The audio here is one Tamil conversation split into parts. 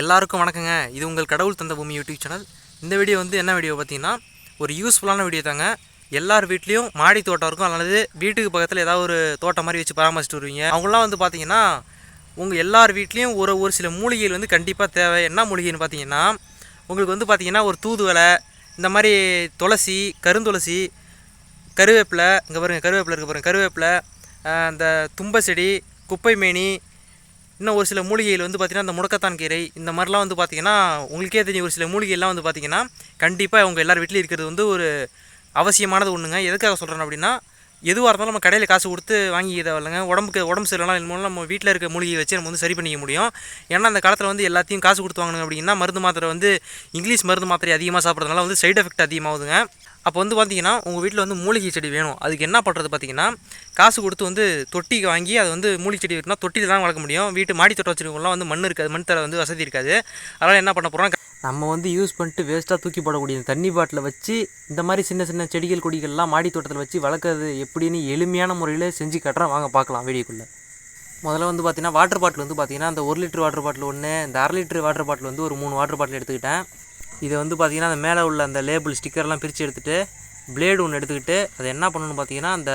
எல்லாருக்கும் வணக்கங்க. இது உங்கள் கடவுள் தந்த பூமி யூடியூப் சேனல் இந்த வீடியோ வந்து என்ன வீடியோ பார்த்தீங்கன்னா ஒரு யூஸ்ஃபுல்லான வீடியோ தாங்க. எல்லார் வீட்லேயும் மாடி தோட்டம் இருக்கும். அல்லது வீட்டுக்கு பக்கத்தில் ஏதாவது ஒரு தோட்டம் மாதிரி வச்சு பராமரிச்சுட்டு வருவீங்க. அவங்களாம் வந்து பார்த்தீங்கன்னா உங்கள் எல்லார் வீட்லேயும் ஒரு ஒரு சில மூலிகைகள் வந்து கண்டிப்பாக தேவை. என்ன மூலிகைன்னு பார்த்தீங்கன்னா உங்களுக்கு வந்து பார்த்தீங்கன்னா ஒரு தூதுவலை இந்த மாதிரி துளசி கருந்துளசி கருவேப்பிலை இங்கே பாருங்கள் கருவேப்பிலை இருக்க பாருங்கள் கருவேப்பிலை அந்த தும்பை செடி குப்பை மேனி இன்னும் ஒரு சில மூலிகைகள் வந்து பார்த்திங்கன்னா அந்த முடக்கத்தான் கீரை இந்த மாதிரிலாம் வந்து பார்த்திங்கன்னா உங்களுக்கே தெரியும் ஒரு சில மூலிகைலாம் வந்து பார்த்திங்கன்னா கண்டிப்பாக அவங்க எல்லார் வீட்லேயும் இருக்கிறது வந்து ஒரு அவசியமானது ஒன்றுங்க எதுக்காக சொல்கிறேன் அப்படின்னா எதுவாக இருந்தாலும் நம்ம கடையில் காசு கொடுத்து வாங்கி தேவையில்லைங்க உடம்புக்கு உடம்பு சரியில்லைனா மூலம் நம்ம வீட்டில் இருக்க மூலிகையை வச்சு நம்ம வந்து சரி பண்ணிக்க முடியும். ஏன்னா அந்த காலத்தில் வந்து எல்லாத்தையும் காசு கொடுத்து வாங்கணும் அப்படின்னா மருந்து மாத்திரை வந்து இங்கிலீஷ் மருந்து மாத்திரை அதிகமாக சாப்பிட்றதுனால வந்து சைடு எஃபெக்ட் அதிகமாகுதுங்க. அப்போ வந்து பார்த்தீங்கன்னா உங்கள் வீட்டில் வந்து மூலிகை செடி வேணும். அதுக்கு என்ன பண்ணுறது பார்த்தீங்கன்னா காசு கொடுத்து வந்து தொட்டிக்கு வாங்கி அது வந்து மூலிகை செடி இருக்குன்னா தொட்டியில் தான் வளர்க்க முடியும். வீட்டு மாடி தோட்டம் வச்சுருக்கவங்களாம் வந்து மண் இருக்காது மண் தர வந்து வசதி இருக்காது. அதனால் என்ன பண்ண போகிறோம் நம்ம வந்து யூஸ் பண்ணிட்டு வேஸ்ட்டாக தூக்கி போடக்கூடிய தண்ணி பாட்டில் வச்சு இந்த மாதிரி சின்ன சின்ன செடிகள் கொடிகள்லாம் மாடி தோட்டத்தில் வச்சு வளர்க்குறது எப்படின்னு எளிமையான முறையில் செஞ்சு கட்டுறோம் வாங்க பார்க்கலாம் வீடியோக்குள்ளே. முதல்ல வந்து பார்த்தீங்கன்னா வாட்டர் பாட்டில் வந்து பார்த்தீங்கன்னா அந்த ஒரு லிட்டர் வாட்டர் பாட்டில் ஒன்று இந்த அரை லிட்டர் வாட்டர் பாட்டில் வந்து ஒரு மூணு வாட்டர் பாட்டில் எடுத்துக்கிட்டேன். இதை வந்து பார்த்தீங்கன்னா அந்த மேலே உள்ள அந்த லேபிள் ஸ்டிக்கர்லாம் பிரித்து எடுத்துகிட்டு பிளேடு ஒன்று எடுத்துக்கிட்டு அதை என்ன பண்ணணும்னு பார்த்தீங்கன்னா அந்த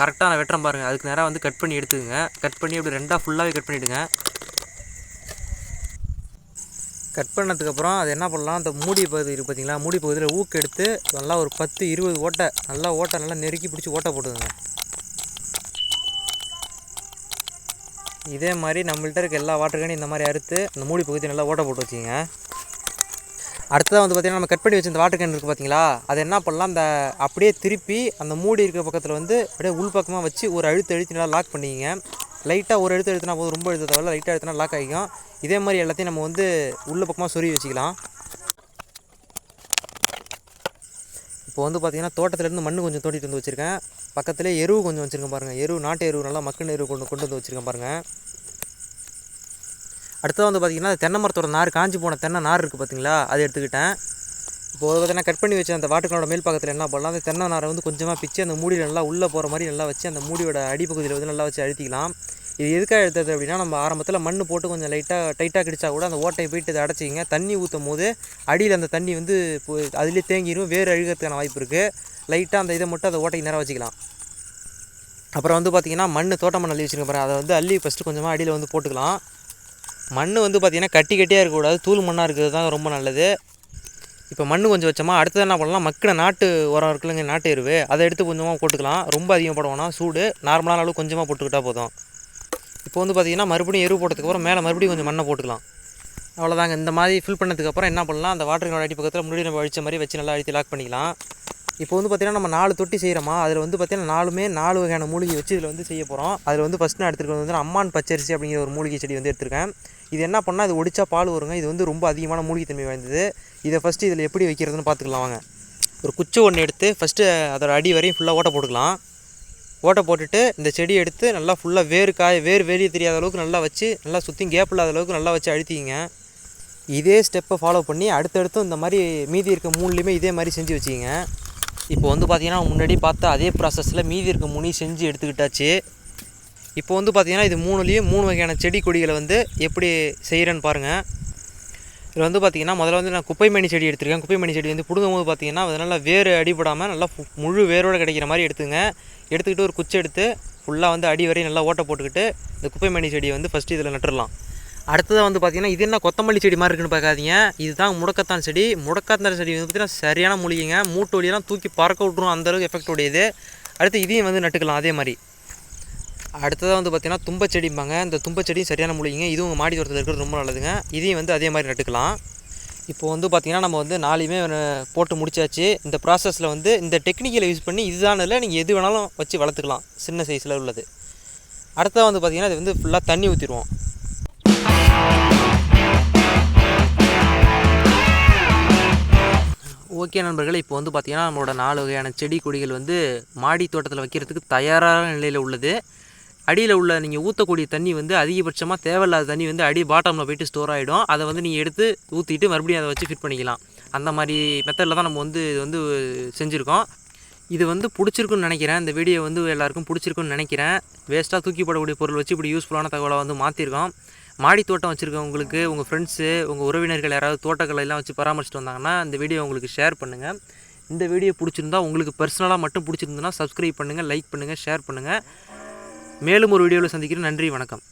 கரெக்டாக நான் வெட்டுறேன் பாருங்கள் அதுக்கு நேராக வந்து கட் பண்ணி எடுத்துக்கோங்க. கட் பண்ணி அப்படி ரெண்டாக ஃபுல்லாகவே கட் பண்ணிவிடுங்க கட் பண்ணதுக்கப்புறம் அது என்ன பண்ணலாம் அந்த மூடி பகுதி இருக்குது பார்த்தீங்களா மூடி பகுதியில் ஊக்கு எடுத்து நல்லா ஒரு பத்து இருபது ஓட்டை நல்லா ஓட்டை நல்லா நெருக்கி பிடிச்சி ஓட்டை போட்டுதுங்க இதே மாதிரி நம்மள்கிட்ட இருக்க எல்லா வாட்டர் இந்த மாதிரி அறுத்து அந்த மூடி பகுதி நல்லா ஓட்டை போட்டு வச்சுங்க அடுத்ததாக வந்து பார்த்திங்கன்னா நம்ம கட் பண்ணி வச்சிருந்த வாட்டர் கேன் இருக்குது பார்த்தீங்களா அதை என்ன பண்ணலாம் அந்த அப்படியே திருப்பி அந்த மூடி இருக்கிற பக்கத்தில் வந்து அப்படியே உள் பக்கமாக வச்சு ஒரு அழுத்து அழுத்தி நல்லா லாக் பண்ணிக்கிங்க. லைட்டாக ஒரு அழுத்து எடுத்துனா போதும் ரொம்ப அழுத்த தேவையில்ல லைட்டாக எடுத்துனா லாக் ஆகிக்கும். இதே மாதிரி எல்லாத்தையும் நம்ம வந்து உள்ள பக்கமாக சொருவி வச்சுக்கலாம். இப்போ வந்து பார்த்தீங்கன்னா தோட்டத்துலேருந்து மண் கொஞ்சம் தோண்டிட்டு வந்து வச்சுருக்கேன். பக்கத்துலேயே எருவு கொஞ்சம் வச்சுருக்கேன் பாருங்கள் எருவு நாட்டு எருவு நல்லா மக்குன்னு எருவு கொண்டு கொண்டு வந்து வச்சுருக்கேன் பாருங்கள் அடுத்தது வந்து பார்த்திங்கன்னா தென்னை மரத்தோட நார் காஞ்சி போன தென்னை நார் இருக்குது பார்த்தீங்களா அதை எடுத்துக்கிட்டேன். இப்போ ஒரு பார்த்தீங்கன்னா கட் பண்ணி வச்சு அந்த வாட்டுக்களோட மேல் பக்கத்தில் என்ன பண்ணலாம்? அந்த தென்னை நாரை வந்து கொஞ்சமாக பிச்சு அந்த மூடியில் நல்லா உள்ளே போகிற மாதிரி நல்லா வச்சு அந்த மூடியோட அடிப்பகுதியில் வந்து நல்லா வச்சு அழுத்திக்கலாம். இது எதுக்காக எடுத்தது அப்படின்னா நம்ம ஆரம்பத்தில் மண் போட்டு கொஞ்சம் லைட்டாக டைட்டாக கிடிச்சா கூட அந்த ஓட்டையை போயிட்டு இதை அடைச்சிங்க தண்ணி ஊற்றும் போது அடியில் அந்த தண்ணி வந்து இப்போ அதுலேயே தேங்கிடும் வேறு அழுகிறதுக்கான வாய்ப்பு இருக்குது லைட்டாக அந்த இதை மட்டும் அந்த ஓட்டைக்கு நேரம் வச்சுக்கலாம். அப்புறம் வந்து பார்த்திங்கன்னா மண் தோட்டம் மண் அள்ளி வச்சுருக்கேன் அதை வந்து அள்ளி ஃபஸ்ட்டு கொஞ்சமாக அடியில் வந்து போட்டுக்கலாம். மண் வந்து பார்த்திங்கன்னா கட்டி கட்டியாக இருக்கக்கூடாது. தூள் மண்ணாக இருக்கிறது தான் ரொம்ப நல்லது. இப்போ மண் கொஞ்சம் வச்சோமா அடுத்தது என்ன பண்ணலாம் மக்கின நாட்டு உரம் இருக்குல்லங்க நாட்டு எருவு. அதை எடுத்து கொஞ்சமாக போட்டுக்கலாம். ரொம்ப அதிகம் போடுவோம்னா சூடு. நார்மலான அளவு கொஞ்சமாக போட்டுக்கிட்டால் போதும். இப்போ வந்து பார்த்திங்கன்னா மறுபடியும் எருவு போட்டதுக்கப்புறம் மேலே மறுபடியும் கொஞ்சம் மண்ணை போட்டுக்கலாம். அவ்வளோதாங்க இந்த மாதிரி ஃபில் பண்ணதுக்கப்புறம் என்ன பண்ணலாம் அந்த வாட்டர் அடி பக்கத்தில் முன்னாடி நம்ம அழிச்ச மாதிரி வச்சு நல்லா அழுத்தி லாக் பண்ணிக்கலாம். இப்போ வந்து பார்த்திங்கன்னா நம்ம நாலு தொட்டி செய்கிறோமா அதில் வந்து பார்த்திங்கன்னா நாலுமே நாலு வகையான மூலிகை வச்சு இதில் வந்து செய்ய போகிறோம் அதில் வந்து ஃபஸ்ட் நான் எடுத்துருக்கிறது வந்து அம்மான் பச்சரிசி அப்படிங்கிற ஒரு மூலிகை செடி வந்து எடுத்திருக்கேன். இது என்ன பண்ணால் இது ஒடிச்சா பால் வருங்க. இது வந்து ரொம்ப அதிகமான மூலிகை தன்மை வாய்ந்தது. இதை ஃபஸ்ட்டு இதில் எப்படி வைக்கிறதுன்னு பார்த்துக்கலாம் வாங்க. ஒரு குச்சி ஒன்று எடுத்து ஃபஸ்ட்டு அதோட அடி வரையும் ஃபுல்லாக ஓட்ட போட்டுக்கலாம். ஓட்டை போட்டுட்டு இந்த செடியை எடுத்து நல்லா ஃபுல்லாக வேறு காய வேறு வெளியே தெரியாத அளவுக்கு நல்லா வச்சு நல்லா சுற்றி கேப் இல்லாத அளவுக்கு நல்லா வச்சு அழுத்திங்க இதே ஸ்டெப்பை ஃபாலோ பண்ணி அடுத்தடுத்து இந்த மாதிரி மீதி இருக்க மூணுலேயுமே இதே மாதிரி செஞ்சு வச்சுக்கிங்க. இப்போ வந்து பார்த்தீங்கன்னா முன்னாடி பார்த்த அதே ப்ராசஸில் மீதி இருக்க மூணையும் செஞ்சு எடுத்துக்கிட்டாச்சு. இப்போ வந்து பார்த்திங்கன்னா இது மூணுலேயும் மூணு வகையான செடி கொடிகளை வந்து எப்படி செய்கிறேன்னு பாருங்கள் இதில் வந்து பார்த்தீங்கன்னா முதல்ல வந்து நான் குப்பைமணி செடி எடுத்திருக்கேன். குப்பைமணி செடி வந்து பிடுங்கும் போது பார்த்தீங்கன்னா அது நல்லா வேர் அடிபடாமல் நல்லா முழு வேரோடு கிடைக்கிற மாதிரி எடுத்துங்க. எடுத்துக்கிட்டு ஒரு குச்சி எடுத்து ஃபுல்லாக வந்து அடி வரையும் நல்லா ஓட்டை போட்டுக்கிட்டு இந்த குப்பைமணி செடியை வந்து ஃபஸ்ட்டு இதில் நட்டுடலாம் அடுத்ததாக வந்து பார்த்தீங்கன்னா இது என்ன கொத்தமல்லி செடி மாதிரி இருக்குன்னு பார்க்காதீங்க. இதுதான் முடக்கத்தான் செடி. முடக்கத்தான் செடி வந்து பார்த்தீங்கன்னா சரியான மூலிகைங்க. மூட்டு வழியெல்லாம் தூக்கி பறக்க விட்ருவோம் அந்த அளவுக்கு எஃபெக்ட் உடையது. அடுத்து இதையும் வந்து நட்டுக்கலாம் அதே மாதிரி. அடுத்ததாக வந்து பார்த்தீங்கன்னா தும்பச்செடிம்பாங்க. இந்த தும்பச்செடியும் சரியான மூலிகைங்க. இதுவும் மாடி தோட்டத்தில் இருக்கிறது ரொம்ப நல்லதுங்க. இதையும் வந்து அதே மாதிரி நட்டுக்கலாம். இப்போ வந்து பார்த்திங்கன்னா நம்ம வந்து நாளையுமே போட்டு முடிச்சாச்சு. இந்த ப்ராசஸில் வந்து இந்த டெக்னிக்கலை யூஸ் பண்ணி இதுதானதில் நீங்கள் எது வேணாலும் வச்சு வளர்த்துக்கலாம். சின்ன சைஸில் உள்ளது. அடுத்ததாக வந்து பார்த்திங்கன்னா இது வந்து ஃபுல்லாக தண்ணி ஊற்றிடுவோம் ஓகே நண்பர்களே இப்போ வந்து பார்த்திங்கன்னா நம்மளோட நாலு வகையான செடி கொடிகள் வந்து மாடி தோட்டத்தில் வைக்கிறதுக்கு தயாரான நிலையில் உள்ளது. அடியில் உள்ள நீங்கள் ஊற்றக்கூடிய தண்ணி வந்து அதிகபட்சமாக தேவையில்லாத தண்ணி வந்து அடி பாட்டமில் போயிட்டு ஸ்டோர் ஆகிடும் அதை வந்து நீங்கள் எடுத்து ஊற்றிட்டு மறுபடியும் அதை வச்சு ஃபிட் பண்ணிக்கலாம். அந்த மாதிரி மெத்தடில் தான் நம்ம வந்து இது வந்து செஞ்சுருக்கோம். இது வந்து பிடிச்சிருக்குன்னு நினைக்கிறேன். இந்த வீடியோ வந்து எல்லாருக்கும் பிடிச்சிருக்குன்னு நினைக்கிறேன். வேஸ்ட்டாக தூக்கி போடக்கூடிய பொருள் வச்சு இப்படி யூஸ்ஃபுல்லான தகவலை வந்து மாற்றிருக்கோம் மாடி தோட்டம் வச்சுருக்கவங்களுக்கு உங்கள் ஃப்ரெண்ட்ஸு உங்கள் உறவினர்கள் யாராவது தோட்டக்கலை எல்லாம் வச்சு பராமரிச்சுட்டு வந்தாங்கன்னா இந்த வீடியோ உங்களுக்கு ஷேர் பண்ணுங்கள் இந்த வீடியோ பிடிச்சிருந்தா உங்களுக்கு பர்சனலாக மட்டும் பிடிச்சிருந்துன்னா சப்ஸ்கிரைப் பண்ணுங்கள் லைக் பண்ணுங்கள் ஷேர் பண்ணுங்கள் மேலும் ஒரு வீடியோவில் சந்திக்கிறேன். நன்றி வணக்கம்.